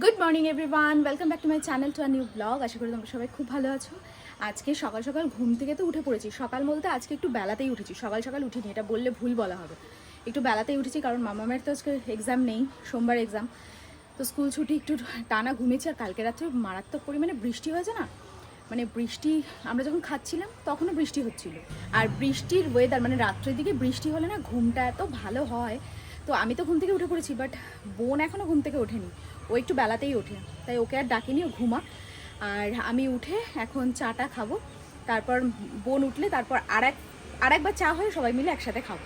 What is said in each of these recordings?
Good morning everyone welcome back to my channel to a new blog আশা করি তোমরা সবাই খুব ভালো আছো। আজকে সকাল সকাল ঘুম থেকে তো উঠে পড়েছি। সকাল বলতে আজকে একটু বেলাতেই উঠেছি। সকাল সকাল উঠিনি, এটা বললে ভুল বলা হবে। একটু বেলাতেই উঠেছি কারণ মামামের তো আজকে এক্সাম নেই, সোমবার এক্সাম তো স্কুল ছুটি একটু টানা ঘুমিয়েছি আর কালকে রাত্রে মারাত্মক পরিমাণে বৃষ্টি হয়েছে না? মানে বৃষ্টি, আমরা যখন খাচ্ছিলাম তখনও বৃষ্টি হচ্ছিল। আর বৃষ্টির ওয়েদার মানে রাত্রের দিকে বৃষ্টি হলে না ঘুমটা এত ভালো হয়। তো আমি তো ঘুম থেকে উঠে পড়েছি বাট বোন এখনও ঘুম থেকে ওঠেনি। ও একটু বেলাতেই ওঠে। তাই ওকে আর ডাকিনি, ও ঘুমা। আর আমি উঠে এখন চাটা খাব। তারপর বোন উঠলে তারপর আর এক আর একবার চা হয়ে সবাই মিলে একসাথে খাব।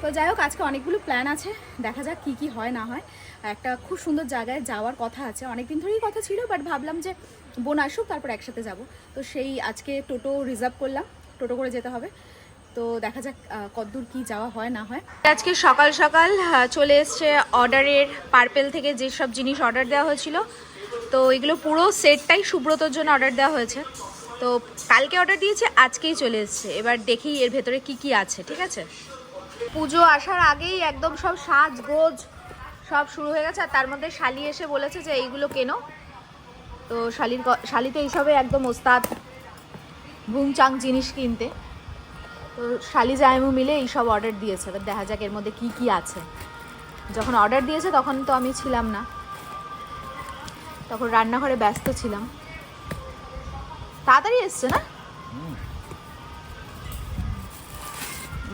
তো যাই হোক, আজকে অনেকগুলো প্ল্যান আছে। দেখা যাক কী কী হয়, না হয়। একটা খুব সুন্দর জায়গায় যাওয়ার কথা আছে। অনেক দিন ধরেই কথা ছিল বাট ভাবলাম যে বোন আসুক, তারপর একসাথে যাব। তো সেই আজকে টোটো রিজার্ভ করলাম। টোটো করে যেতে হবে। তো দেখা যাক কতদূর কি যাওয়া হয়, না হয়। আজকে সকাল সকাল চলে এসছে অর্ডারের পার্পেল থেকে যেসব জিনিস অর্ডার দেওয়া হয়েছিল। তো এগুলো পুরো সেটটাই সুব্রতর জন্য অর্ডার দেওয়া হয়েছে। তো কালকে অর্ডার দিয়েছে, আজকেই চলে এসছে। এবার দেখি এর ভেতরে কি কি আছে, ঠিক আছে? পুজো আসার আগেই একদম সব সাজ গোজ সব শুরু হয়ে গেছে, আর তার মধ্যে শালি এসে বলেছে যে এইগুলো কেনো। তো শালির শালিতে এইসবে একদম ওস্তাদ বুংচাং জিনিস কিনতে। তো শালি জায়মু মিলে এইসব অর্ডার দিয়েছে। এবার দেখা যাক এর মধ্যে কি কি আছে। যখন অর্ডার দিয়েছে তখন তো আমি ছিলাম না। তখন রান্নাঘরে ব্যস্ত ছিলাম। তাড়াতাড়ি এসছে না?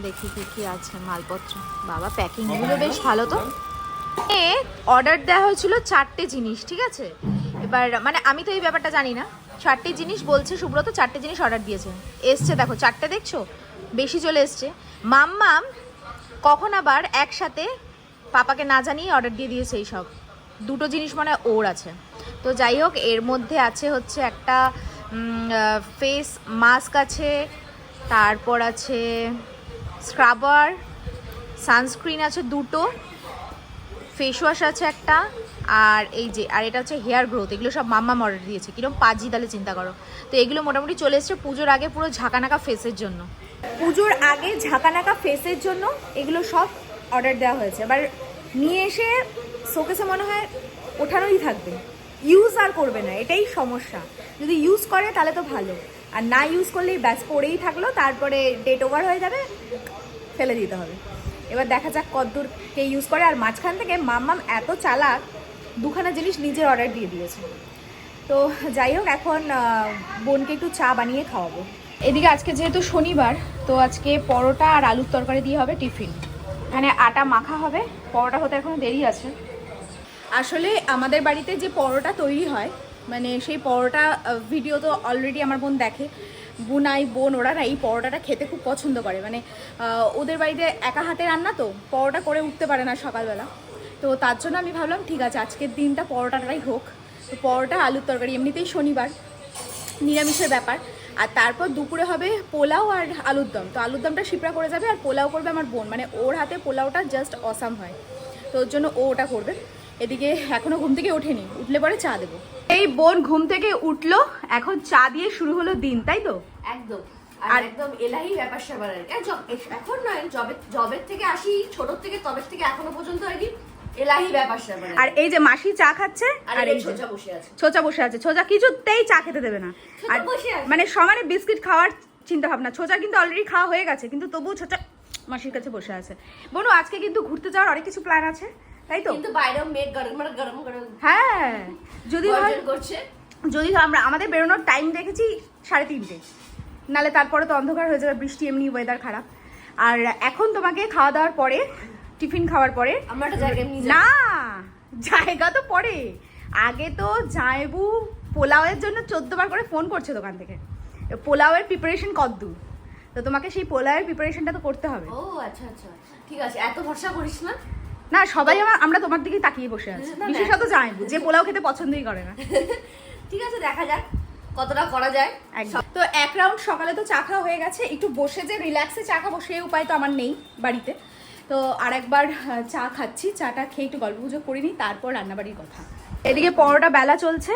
দেখি কি কি আছে মালপত্র। বাবা প্যাকিংগুলো বেশ ভালো তো। এ অর্ডার দেওয়া হয়েছিল চারটে জিনিস, ঠিক আছে? এবার মানে আমি তো এই ব্যাপারটা জানি না। চারটে জিনিস বলছে, সুব্রত চারটে জিনিস অর্ডার দিয়েছে। এসছে দেখো, চারটে দেখছ? বেশি চলে এসছে। মাম্মাম কখন আবার একসাথে পাপাকে না জানিয়ে অর্ডার দিয়ে দিয়েছে এই সব দুটো জিনিস মানে ওর আছে। তো যাই হোক, এর মধ্যে আছে হচ্ছে একটা ফেস মাস্ক আছে, তারপর আছে স্ক্রাবার সানস্ক্রিন আছে দুটো ফেস ওয়াশ আছে একটা আর এই যে, আর এটা হচ্ছে হেয়ার গ্রোথ এগুলো সব মাম্মা অর্ডার দিয়েছে। কীরকম পাঁচই তাহলে চিন্তা করো। তো এগুলো মোটামুটি চলে এসছে পুজোর আগে পুরো ঝাঁকানাকা ফেসের জন্য। পুজোর আগে ঝাঁকানাকা ফেসের জন্য এগুলো সব অর্ডার দেওয়া হয়েছে। এবার নিয়ে এসে শোকেসে মনে হয় ওঠানোই থাকবে। ইউজ আর করবে না, এটাই সমস্যা। যদি ইউজ করে তাহলে তো ভালো। আর না ইউজ করলেই ব্যাস পড়েই থাকল, তারপরে ডেট ওভার হয়ে যাবে, ফেলে দিতে হবে। এবার দেখা যাক কতদূর কে ইউজ করে। আর মাঝখান থেকে মাম্মাম এত চালাক দুখানা জিনিস নিজের অর্ডার দিয়ে দিয়েছে। তো যাই হোক, এখন বোনকে একটু চা বানিয়ে খাওয়াবো। এদিকে আজকে যেহেতু শনিবার, তো আজকে পরোটা আর আলুর তরকারি দিয়ে হবে টিফিন। এখানে আটা মাখা হবে, পরোটা হতে এখনও দেরি আছে। আসলে আমাদের বাড়িতে যে পরোটা তৈরি হয় মানে সেই পরোটা ভিডিও তো অলরেডি আমার বোন দেখে। বুনাই, বোন, ওরা এই পরোটাটা খেতে খুব পছন্দ করে। মানে ওদের বাড়িতে একা হাতে রান্না তো, পরোটা করে উঠতে পারে না সকালবেলা। তো তার জন্য আমি ভাবলাম ঠিক আছে আজকের দিনটা পরোটাটাই হোক। তো পরোটা আলুর তরকারি এমনিতেই শনিবার নিরামিষের ব্যাপার। আর তারপর দুপুরে হবে পোলাও আর আলুর দম। তো আলুর দমটা শিপরা করে যাবে আর পোলাও করবে আমার বোন। মানে ওর হাতে পোলাওটা জাস্ট অসাম হয়। তো ওর জন্য ও ওটা করবে। এদিকে এখনও ঘুম থেকে ওঠেনি। উঠলে পরে চা দেবো। এই বোন ঘুম থেকে উঠল এখন চা দিয়ে শুরু হলো দিন তাই তো? একদম। আর- একদম এলাহি ব্যাপার স্যাপার এখন নয় জবের জবের থেকে আসি ছোট থেকে তবের থেকে এখনও পর্যন্ত আর কি আর এই যে মাসি চা খাচ্ছে আর এই ছোচা বসে আছে। ছোচা কিছুতেই চা খেতে দেবে না। আর মানে সমানে বিস্কিট খাওয়ার চিন্তা ভাবনা। ছোচা কিন্তু অলরেডি খাওয়া হয়ে গেছে কিন্তু তবুও ছোচা মাসির কাছে বসে আছে। বনু আজকে কিন্তু ঘুরতে যাওয়ার অনেক কিছু প্ল্যান আছে তাই তো? কিন্তু বাইরেও মেঘ গরম গরম গরম গরম। হ্যাঁ। যদি করছে। যদি আমরা আমাদের বেরোনোর টাইম দেখেছি সাড়ে তিনটে। নালে তারপরে তো অন্ধকার হয়ে যাবে বৃষ্টি এমনি ওয়েদার খারাপ। আর এখন তোমাকে খাওয়া দাওয়ার পরে টিফিন খাওয়ার পরে। না জায়গা তো পরে। আগে তো জায়বু পোলাওয়ের জন্য চোদ্দ বার করে ফোন করছে দোকান থেকে। পোলাওয়ের প্রিপারেশন কদ্দু। তো তোমাকে সেই পোলাওয়ের প্রিপারেশনটা তো করতে হবে। ও আচ্ছা আচ্ছা ঠিক আছে এত ভরসা করিস না। না সবাই আমার আমরা তোমার দিকে তাকিয়ে বসে আছি। বিশেষত জায়বু যে পোলাও খেতে পছন্দই করে না। ঠিক আছে দেখা যাক কতটা করা যায়। তো এক রাউন্ড সকালে তো চা খাওয়া হয়ে গেছে। একটু বসে যে রিল্যাক্সে চা খাব সেই উপায় তো আমার নেই বাড়িতে। তো আরেকবার আহ, চা খাচ্ছি। চাটা খেয়ে একটু গল্প গুজব করে নিই তারপর রান্নাবাড়ির কথা। এদিকে পরোটা বেলা চলছে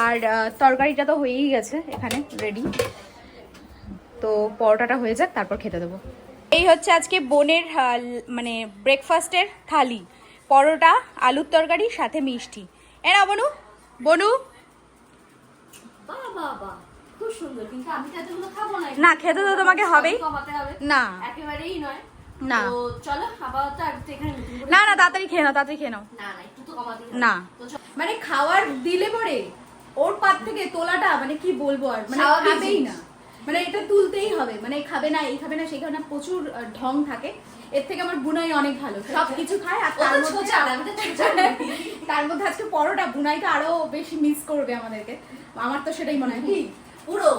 আর তরকারিটা তো হয়েই গেছে এখানে রেডি তো পরোটাটা হয়ে যাক তারপর খেতে দেবো। এই হচ্ছে আজকে বোনের মানে ব্রেকফাস্টের থালি। পরোটা আলুর তরকারি সাথে মিষ্টি। এরা বনু বনু। না। খেতে তো তোমাকে হবেই। হবে। না। একেবারেই নয়। না। চলো আপাতত আর এখানে না না তাড়াতাড়ি খেয়ে নাও তাড়াতাড়ি খেয়ে নাও। না না একটু তো কমাতে না। মানে খাওয়ার দিলে পরে ওর পাত থেকে তোলাটা মানে কি বলব আর মানে খাবেই না। মানে এটা তুলতেই হবে মানে খাবে না এই খাবে না সেই খাবে না প্রচুর ঢং থাকে। এর থেকে আমার বুনাই অনেক ভালো। সব কিছু খায় আর তার মধ্যে। তার আজকে পরোটা বুনাইটা আরও বেশি মিস করবে আমাদেরকে। আমার তো সেটাই মনে হয়। পুরো।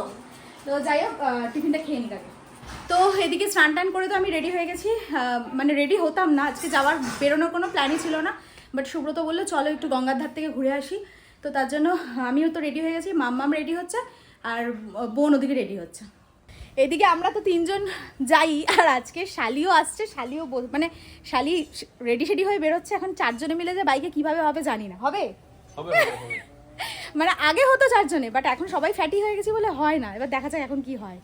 তো যাই হোক টিফিনটা খেয়ে আগে। তো এদিকে স্নান টান করে তো আমি রেডি হয়ে গেছি। মানে রেডি হতাম না। আজকে যাওয়ার বেরোনোর কোনো প্ল্যানই ছিল না। বাট সুব্রত বলল চলো একটু গঙ্গার ধার থেকে ঘুরে আসি। তো তার জন্য আমিও তো রেডি হয়ে গেছি। মাম্মাম রেডি হচ্ছে আর বোন ওদিকে রেডি হচ্ছে। এদিকে আমরা তো তিনজন যাই আর আজকে শালিও আসছে। শালিও মানে শালি রেডি সেডি হয়ে বেরোচ্ছে। এখন চারজনে মিলে যে বাইকে কীভাবে হবে জানি না। হবে। মানে আগে হতো চারজনে বাট এখন সবাই ফ্যাটি হয়ে গেছি বলে হয় না। এবার দেখা যাক এখন কি হয়।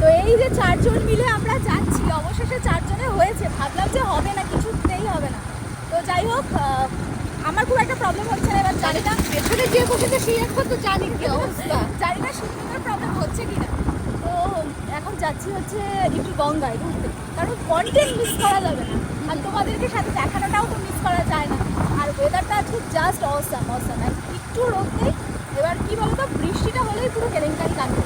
তো এই যে চারজন মিলে আমরা যাচ্ছি অবশেষে চারজনে হয়েছে। ভাবলাম যে হবে না কিছুতেই হবে না। তো যাই হোক আমার খুব একটা প্রবলেম হচ্ছে না এবার জানি না পেছনে যে বসেছে সেই একবার তো জানি কি অবস্থা। জানি না সুন্দর প্রবলেম হচ্ছে কিনা। তো এখন যাচ্ছি হচ্ছে একটু গঙ্গায় ঘুরতে। কারণ কন্টেন্ট মিস করা যাবে না। আর তোমাদেরকে সাথে দেখানোটাও তো মিস করা যায় না। আর ওয়েদারটা আজকে জাস্ট অসাম অসাম একটু রোদ নেই এবার কি বলতো বৃষ্টিটা হলেই পুরো কেলেঙ্কারি লাগবে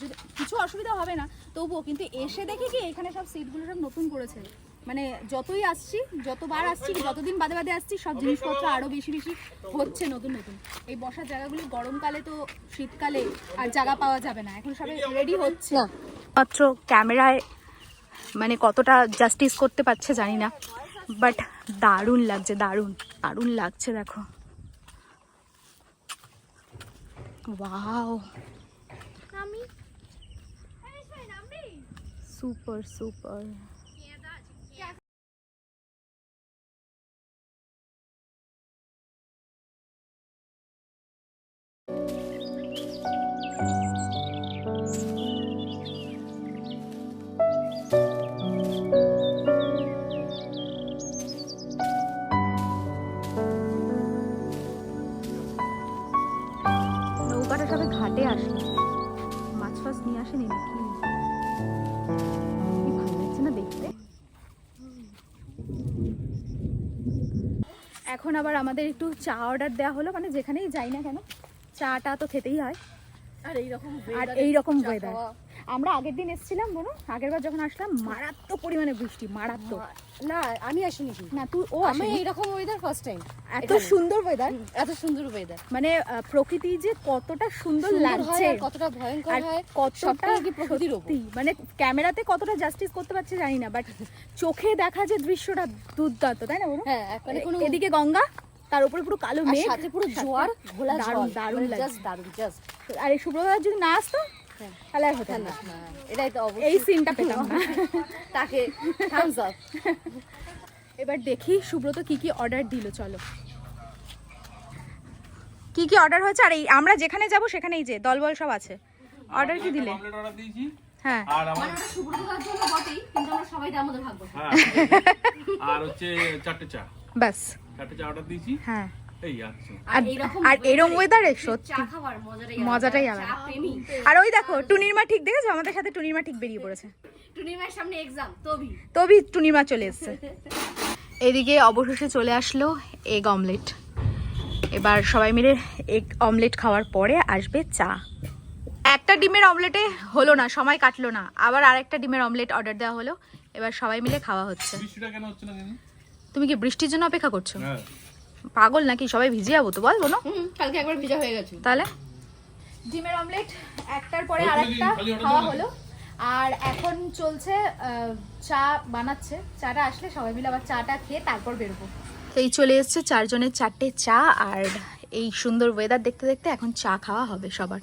যদি কিছু অসুবিধা হবে না, তবুও কিন্তু এসে দেখি কি এখানে সব সিটগুলো সব নতুন করেছে। মানে যতই আসছি, যতবার আসছি, যতদিন বাদে বাদে আসছি, সব জিনিসপত্র আরও বেশি বেশি হচ্ছে নতুন নতুন। এই বসার জায়গাগুলি গরমকালে তো শীতকালে আর জায়গা পাওয়া যাবে না, এখন সবাই রেডি হচ্ছে। মাত্র ক্যামেরায় মানে কতটা জাস্টিস করতে পারছে জানি না বাট দারুণ লাগছে, দারুণ দারুণ লাগছে দেখো। ওয়াও সুপার সুপার নৌকাটা সবে ঘাটে আসলো মাছ ফাছ নিয়ে আসেনি নাকি? ভালো লাগছে না দেখতে এখন আবার আমাদের একটু চা অর্ডার দেওয়া হলো মানে যেখানেই যাই না কেন চাটা তো খেতেই হয়। আর এইরকম আর এইরকম ওয়েদার আমরা আগের দিন এসেছিলাম বলো আগের বার যখন আসলাম মারাত্মক পরিমাণে বৃষ্টি মারাত্মক। না আমি আসিনি। না তুই ও আমি এইরকম ওয়েদার ফার্স্ট টাইম এত সুন্দর ওয়েদার এত সুন্দর ওয়েদার মানে প্রকৃতি যে কতটা সুন্দর লাগছে। কতটা ভয়ঙ্কর হয় কতটা কি প্রকৃতির সত্যি, মানে ক্যামেরাতে কতটা জাস্টিস করতে পারছে জানি না বাট চোখে দেখা যে দৃশ্যটা দুর্দান্ত তাই না বলো হ্যাঁ মানে কোনো এদিকে গঙ্গা তার উপরে পুরো কালো মেঘ। সাথে পুরো জোয়ার ঘোলা দারুণ দারুণ জাস্ট দারুণ জাস্ট আর এই সুব্রতদার যদি না আসতো হ্যাঁ। হতো না এটাই তো এই সিনটা পেতাম না। তাকে থামস আপ এবার দেখি সুব্রত কি কি অর্ডার দিল চলো। কি কি অর্ডার হয়েছে? আর এই আমরা যেখানে যাব সেখানেই যে দলবল সব আছে। অর্ডার কি দিলে? হ্যাঁ। আর আমার মানে ওটা সুব্রতদার জন্য বটেই কিন্তু আমরা সবাই তার ভাগ বসে হ্যাঁ। আর হচ্ছে চারটে চা। ব্যাস। চারটে চা অর্ডার দিয়েছি। হ্যাঁ। আর এরম ওয়েদারে চা সত্যি মজাটাই আলাদা। আর ওই দেখো টুনির মা ঠিক দেখেছ? আমাদের সাথে টুনির মা ঠিক বেরিয়ে পড়েছে। টুনিমার সামনে এক্সাম তবি। তবে টুনির মা চলে এসছে। এদিকে অবশেষে চলে আসলো এগ অমলেট এবার সবাই মিলে এগ অমলেট খাওয়ার পরে আসবে চা। একটা ডিমের অমলেটে হলো না সময় কাটলো না। আবার আরেকটা ডিমের অমলেট অর্ডার দেওয়া হলো। এবার সবাই মিলে খাওয়া হচ্ছে। বৃষ্টিটা কেন হচ্ছে না জানি তুমি কি বৃষ্টির জন্য অপেক্ষা করছ? হ্যাঁ। পাগল নাকি? সবাই ভিজে যাব তো বল বোনো কালকে একবার ভিজা হয়ে গেছে। তাহলে? ডিমের অমলেট একটার পরে আর আরেকটা খাওয়া হলো। আর এখন চলছে আহ, চা বানাচ্ছে। চাটা আসলে সবাই মিলে আবার চাটা খেয়ে তারপর বেরবো। তো এই চলে এসছে চারজনের চারটে চা আর এই সুন্দর ওয়েদার দেখতে দেখতে এখন চা খাওয়া হবে সবার।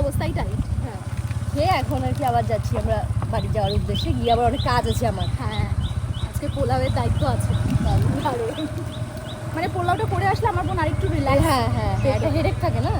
অবস্থাই টাইট। হ্যাঁ। খেয়ে এখন আর কি আবার যাচ্ছি আমরা বাড়ি যাওয়ার উদ্দেশ্যে? গিয়ে আবার অনেক কাজ আছে আমার। হ্যাঁ আজকে পোলাওয়ের দায়িত্ব আছে। দারুণ। মানে পোলাওটা করে আসলে আমার বোন আরেকটু রিল্যাক্স হ্যাঁ হ্যাঁ একটা হেডেক থাকে না?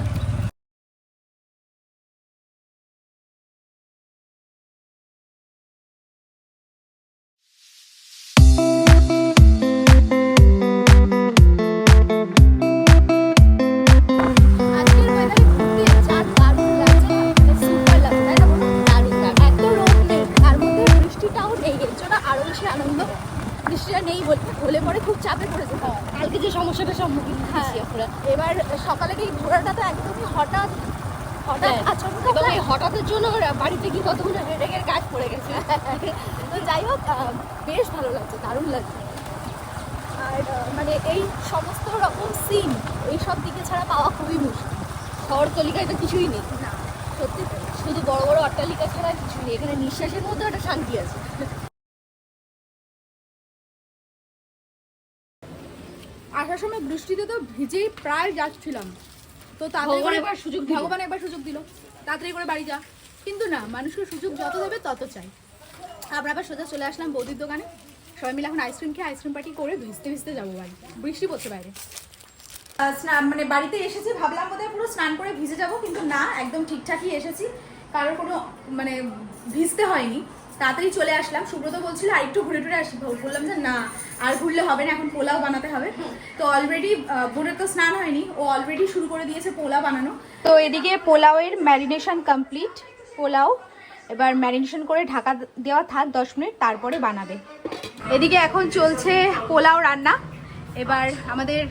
কি কতগুলো হেডেকের কাজ পড়ে গেছে। তো যাই হোক বেশ ভালো লাগছে দারুণ লাগছে। আর মানে এই সমস্ত রকম সিন এই সব দিকে ছাড়া পাওয়া খুবই মুশকিল। শহর তলিকায় তো কিছুই নেই। না। সত্যি শুধু বড় বড় অট্টালিকা ছাড়া কিছুই নেই। এখানে নিঃশ্বাসের মধ্যে একটা শান্তি আছে। আসার সময় বৃষ্টিতে তো ভিজেই প্রায় যাচ্ছিলাম। তো তাড়াতাড়ি করে- একবার সুযোগ। ভগবান একবার সুযোগ দিল। তাড়াতাড়ি করে বাড়ি যা। কিন্তু না মানুষকে সুযোগ যত দেবে তত চাই। আমরা আবার সোজা চলে আসলাম বৌদির দোকানে। সবাই মিলে এখন আইসক্রিম খেয়ে আইসক্রিম পার্টি করে ভিজতে ভিজতে যাব বাড়ি। বৃষ্টি পড়ছে বাইরে। স্নান মানে বাড়িতে এসেছি ভাবলাম বোধহয় পুরো স্নান করে ভিজে যাব কিন্তু না একদম ঠিকঠাকই এসেছি। কারোর কোনো মানে ভিজতে হয়নি। তাড়াতাড়ি চলে আসলাম। সুব্রত বলছিল আর একটু ঘুরে টুরে আসি বললাম যে না আর ঘুরলে হবে না এখন পোলাও বানাতে হবে। তো অলরেডি বোনের তো স্নান হয়নি। ও অলরেডি শুরু করে দিয়েছে পোলাও বানানো। তো এদিকে পোলাওয়ের ম্যারিনেশন কমপ্লিট পোলাও, এবার ম্যারিনেশন করে ঢাকা দেওয়া থাক দশ মিনিট, তারপরে বানাবে। এদিকে এখন চলছে পোলাও রান্না। এবার আমাদের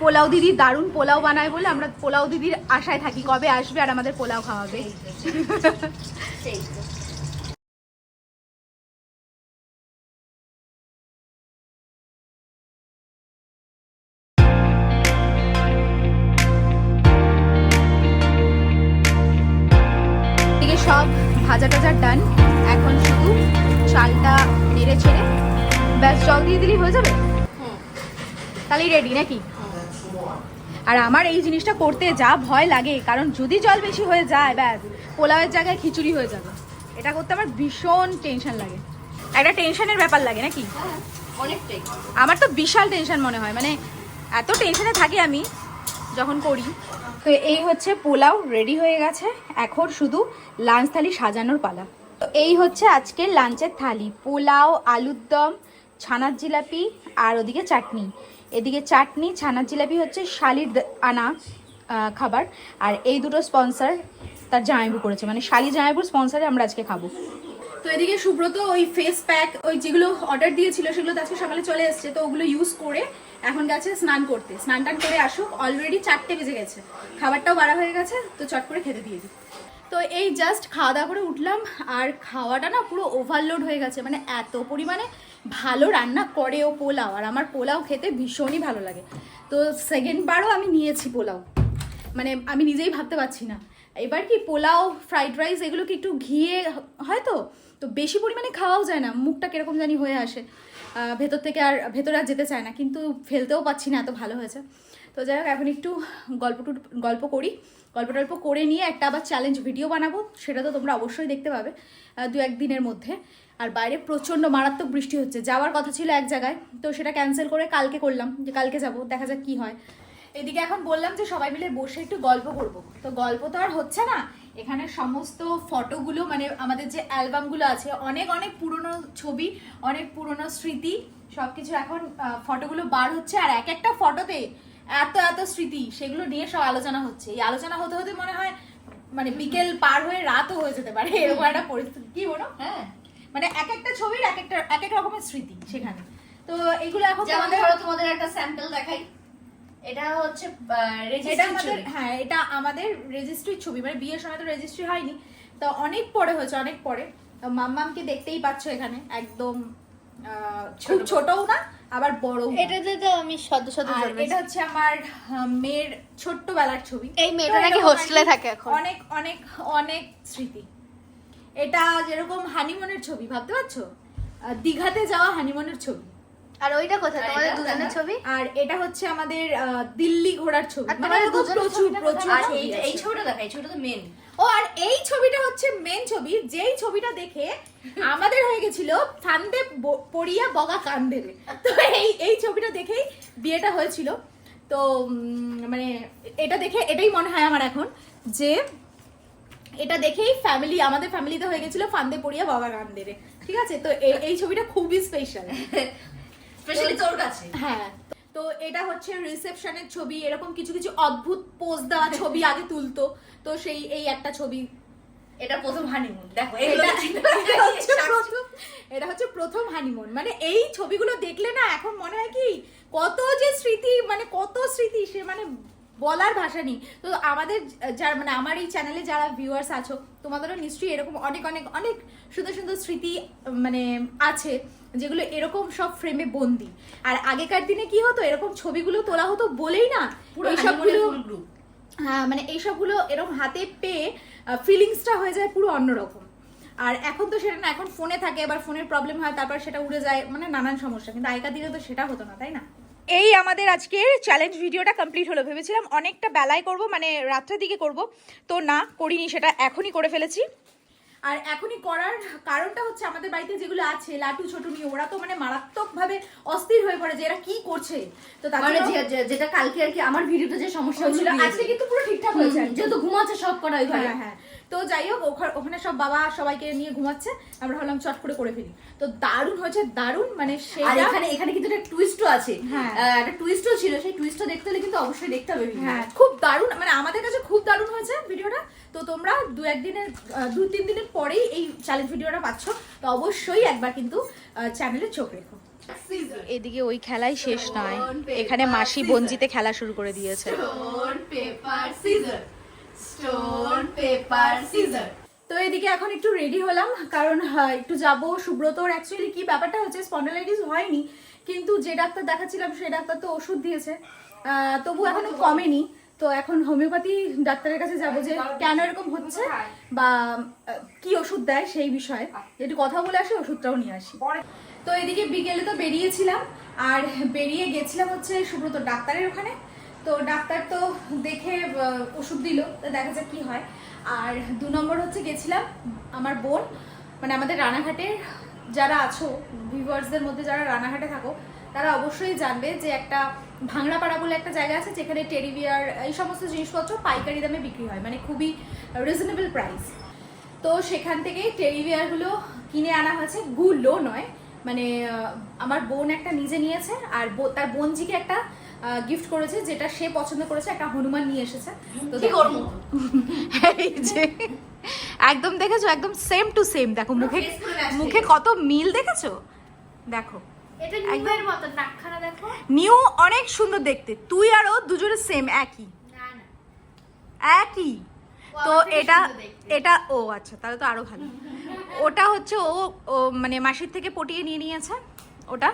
পোলাও দিদি দারুণ পোলাও বানায় বলে আমরা পোলাও দিদির আশায় থাকি কবে আসবে আর আমাদের পোলাও খাওয়াবে। হয়ে যাবে? তাহলেই রেডি নাকি? আর আমার এই জিনিসটা করতে যা ভয় লাগে কারণ যদি জল বেশি হয়ে যায় ব্যাস পোলাওয়ের জায়গায় খিচুড়ি হয়ে যাবে। এটা করতে আমার ভীষণ টেনশন লাগে। একটা টেনশনের ব্যাপার লাগে নাকি? অনেকটাই আমার তো বিশাল টেনশন মনে হয় মানে এত টেনশনে থাকি আমি যখন করি। তো এই হচ্ছে পোলাও রেডি হয়ে গেছে এখন শুধু লাঞ্চ থালি সাজানোর পালা। তো এই হচ্ছে আজকের লাঞ্চের থালি পোলাও আলুর দম ছানার জিলাপি আর ওদিকে চাটনি। এদিকে চাটনি, ছানার জিলাপি হচ্ছে শালির আনা খাবার। আর এই দুটো স্পন্সর তার জামাইবু করেছে। মানে শালি জামাইবুর স্পন্সরে আমরা আজকে খাব। তো এদিকে সুব্রত ওই ফেস প্যাক ওই যেগুলো অর্ডার দিয়েছিল, সেগুলো তো আজকে সকালে চলে এসছে, তো ওগুলো ইউজ করে এখন গেছে স্নান করতে। স্নান টান করে আসুক অলরেডি চারটে বেজে গেছে। খাবারটাও বাড়া হয়ে গেছে, তো চট করে খেতে দিয়ে দিই। তো এই জাস্ট খাওয়া দাওয়া করে উঠলাম, আর খাওয়াটা না পুরো ওভারলোড হয়ে গেছে। মানে এত পরিমাণে ভালো রান্না করে ও পোলাও, আর আমার পোলাও খেতে ভীষণই ভালো লাগে। তো সেকেন্ড বারও আমি নিয়েছি পোলাও। মানে আমি নিজেই ভাবতে পারছি না। এবার কি পোলাও ফ্রাইড রাইস এগুলো কি একটু ঘিয়ে হয় তো বেশি পরিমাণে খাওয়াও যায় না। মুখটা কীরকম জানি হয়ে আসে। ভেতর থেকে আর ভেতরে আর যেতে চায় না। কিন্তু ফেলতেও পাচ্ছি না, এত ভালো হয়েছে। তো যাই হোক, এখন একটু গল্প গল্প করি। গল্প টল্প করে নিয়ে একটা আবার চ্যালেঞ্জ ভিডিও বানাবো, সেটা তো তোমরা অবশ্যই দেখতে পাবে দু একদিনের মধ্যে। আর বাইরে প্রচণ্ড মারাত্মক বৃষ্টি হচ্ছে, যাওয়ার কথা ছিল এক জায়গায়, তো সেটা ক্যান্সেল করে কালকে করলাম, যে কালকে যাব, দেখা যাক কি হয়। এদিকে এখন বললাম যে সবাই মিলে বসে একটু গল্প করব। তো গল্প তো আর হচ্ছে না, এখানে সমস্ত ফটোগুলো মানে আমাদের যে অ্যালবামগুলো আছে, অনেক অনেক পুরনো ছবি, অনেক পুরনো স্মৃতি, সবকিছু এখন ফটোগুলো বার হচ্ছে, আর এক একটা ফটোতে এত এত স্মৃতি সেগুলো নিয়ে সব আলোচনা হচ্ছে। এই আলোচনা হতে হতে মনে হয় মানে বিকেল পার হয়ে রাতও হয়ে যেতে পারে। এরকম একটা পরিস্থিতি। কি বলো? হ্যাঁ। মানে এক একটা ছবির এক একটা এক এক রকমের স্মৃতি সেখানে। তো এগুলো এখন তোমাদের ধরো তোমাদের একটা স্যাম্পল দেখাই। এটা হচ্ছে এটা আমাদের হ্যাঁ এটা আমাদের রেজিস্ট্রি ছবি। মানে বিয়ের সময় তো রেজিস্ট্রি হয়নি। তো অনেক পরে হয়েছে অনেক পরে। মাম্মামকে দেখতেই পাচ্ছ এখানে। একদম আহ, খুব ছোটও না আবার বড় এটা এটাতে তো আমি শত শত। এটা হচ্ছে আমার মেয়ের মেয়ের ছোট্টবেলার ছবি। এই মেয়েটা নাকি হোস্টেলে থাকে এখন। অনেক অনেক অনেক স্মৃতি। এটা যেরকম হানিমুনের ছবি ভাবতে পারছ? দীঘাতে যাওয়া হানিমুনের ছবি। আর ওইটা কোথায়? তোমাদের দুজনের। ছবি? আর এটা হচ্ছে আমাদের দিল্লি ঘোরার ছবি। মানে প্রচুর প্রচুর আর এই ছবিটা দেখা এই ছবিটা তো মেন ও আর এই ছবিটা হচ্ছে মেন ছবি। যেই ছবিটা দেখে আমাদের হয়ে গেছিল ফান্দে পড়িয়া বগা কান্দের তো এই এই ছবিটা দেখেই বিয়েটা হয়েছিল। তো উম, মানে এটা দেখে এটাই মনে হয় আমার এখন যে এটা দেখেই ফ্যামিলি আমাদের ফ্যামিলিতে হয়ে গেছিল ফান্দে পড়িয়া বগা কান্দের ঠিক আছে? তো এই ছবিটা খুবই স্পেশাল স্পেশালি তোর কাছে? হ্যাঁ। তো এটা হচ্ছে রিসেপশনের ছবি এরকম কিছু কিছু অদ্ভুত পোজ দেওয়া ছবি আগে তুলতো। তো সেই এই একটা ছবি। এটা প্রথম হানিমুন দেখো এটা হচ্ছে প্রথম হানিমুন মানে এই ছবিগুলো দেখলে না এখন মনে হয় কি কত যে স্মৃতি মানে কত স্মৃতি সে মানে বলার ভাষা নেই। তো আমাদের যারা মানে আমার এই চ্যানেলে যারা ভিউয়ার্স আছো তোমাদেরও নিশ্চয়ই এরকম অনেক অনেক অনেক সুন্দর সুন্দর স্মৃতি মানে আছে যেগুলো এরকম সব ফ্রেমে বন্দি। আর আগেকার দিনে কি হতো এরকম ছবিগুলো তোলা হতো বলেই না। এইসবগুলো হ্যাঁ মানে এইসবগুলো এরকম হাতে পেয়ে ফিলিংসটা হয়ে যায় পুরো অন্যরকম আর এখন তো সেটা না এখন ফোনে থাকে এবার ফোনের প্রবলেম হয় তারপর সেটা উড়ে যায় মানে নানান সমস্যা। কিন্তু আগেকার দিনে তো সেটা হতো না তাই না? এই আমাদের আজকের চ্যালেঞ্জ ভিডিওটা কমপ্লিট হলো। ভেবেছিলাম অনেকটা বেলায় করব মানে রাত্রের দিকে করব। তো না করিনি সেটা এখনই করে ফেলেছি। আর এখনই করার কারণটা হচ্ছে আমাদের বাড়িতে যেগুলো আছে লাটু ছোটু নিয়ে ওরা তো মানে মারাত্মকভাবে অস্থির হয়ে পড়ে যে এরা কি করছে। তো তার মানে যেটা কালকে আর কি আমার ভিডিওতে যে সমস্যা হচ্ছিল আজকে কিন্তু পুরো ঠিকঠাক হয়েছে যেহেতু ঘুমাচ্ছে সব করা হ্যাঁ হ্যাঁ। তো যাই হোক ওখা- ওখানে সব বাবা সবাইকে নিয়ে ঘুমাচ্ছে। আমরা ভাবলাম চট করে করে ফেলি। তো দারুণ হয়েছে দারুণ মানে আর এখানে এখানে কিন্তু একটা টুইস্টও আছে। হ্যাঁ। একটা টুইস্টও ছিল। সেই টুইস্টটা দেখতে হলে কিন্তু অবশ্যই দেখতে হবে হ্যাঁ খুব দারুণ মানে আমাদের কাছে খুব দারুণ হয়েছে ভিডিওটা। তো তোমরা দু একদিনের দু তিন দিনের পরেই এই চ্যালেঞ্জ ভিডিওটা পাচ্ছ। তো অবশ্যই একবার কিন্তু চ্যানেলে চোখ রেখো। এদিকে ওই খেলাই শেষ নয়। এখানে মাসি বঞ্জিতে খেলা শুরু করে দিয়েছে। Stone, paper, scissor. তো এদিকে এখন একটু রেডি হলাম কারণ হ্যাঁ, একটু যাব সুব্রতর। অ্যাকচুয়ালি কি ব্যাপারটা হচ্ছে স্পন্ডালাইটিস হয়নি কিন্তু যে ডাক্তার দেখাচ্ছিলাম সেই ডাক্তার তো ওষুধ দিয়েছে। তবু এখনও কমেনি। তো এখন হোমিওপ্যাথি ডাক্তারের কাছে যাব যে কেন এরকম হচ্ছে বা কি ওষুধ দেয় সেই বিষয়ে। একটু কথা বলে আসি ওষুধটাও নিয়ে আসি। তো এদিকে বিকেলে তো বেরিয়েছিলাম আর বেরিয়ে গেছিলাম হচ্ছে সুব্রত ডাক্তারের ওখানে। তো ডাক্তার তো দেখে ওষুধ দিল, তো দেখা যাক কি হয়। আর দু নম্বর হচ্ছে গেছিলাম আমার বোন মানে আমাদের রানাঘাটের যারা আছো ভিউয়ার্সদের মধ্যে যারা রানাঘাটে থাকো, তারা অবশ্যই জানবে যে একটা ভাংড়াপাড়া বলে একটা জায়গা আছে, যেখানে টেরিবিয়ার এই সমস্ত জিনিসপত্র পাইকারি দামে বিক্রি হয় মানে খুবই রিজনেবল প্রাইস তো সেখান থেকে টেরিবিয়ারগুলো কিনে আনা হয়েছে। গুলো নয় মানে আমার বোন একটা নিজে নিয়েছে, আর তার বোনজিকে একটা গিফট করেছে যেটা সে পছন্দ করেছে একটা হনুমান নিয়ে এসেছে। তো। এই যে একদম দেখেছ একদম সেম টু সেম দেখো মুখে মুখে কত মিল দেখেছ? দেখো নিউ অনেক সুন্দর দেখতে। তুই আর ও দুজনে সেম একই। একই। তো এটা এটা ও আচ্ছা তাহলে তো আরও ভালো। ওটা হচ্ছে ও ও মানে মাসির থেকে পটিয়ে নিয়ে নিয়েছে ওটা।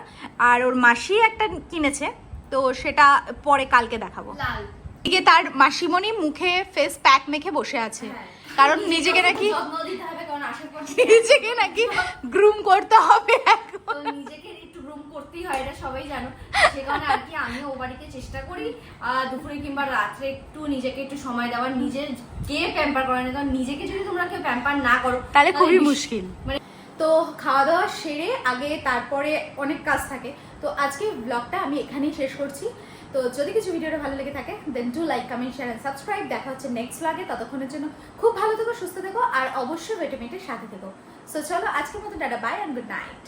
আর ওর মাসি একটা কিনেছে তো সেটা পরে কালকে দেখাবো। এদিকে তার মাসিমণি মুখে ফেস প্যাক মেখে বসে আছে। কারণ নিজেকে নাকি নিজেকে নাকি গ্রুম করতে হবে এখন। নিজেকে একটু রুম করতেই হয় এটা সবাই জানো। সে কারণে আর কি আমি ও বাড়িতে চেষ্টা করি দুপুরে কিংবা রাত্রে একটু নিজেকে একটু সময় দেওয়ার নিজের কে প্যাম্পার করে না কারণ নিজেকে যদি তোমরা কেউ প্যাম্পার না করো তাহলে খুবই মুশকিল। মানে তো খাওয়া দাওয়া সেরে আগে তারপরে অনেক কাজ থাকে। তো আজকে ব্লগটা আমি এখানেই শেষ করছি। তো যদি কিছু ভিডিওটা ভালো লেগে থাকে then do like comment share and subscribe দেখা হচ্ছে নেক্সট ব্লগে ততক্ষণের জন্য খুব ভালো থেকো, সুস্থ থেকো, আর অবশ্যই ভেটেমেটের সাথে থেকো। সো চলো, আজকের মতো tata bye and good night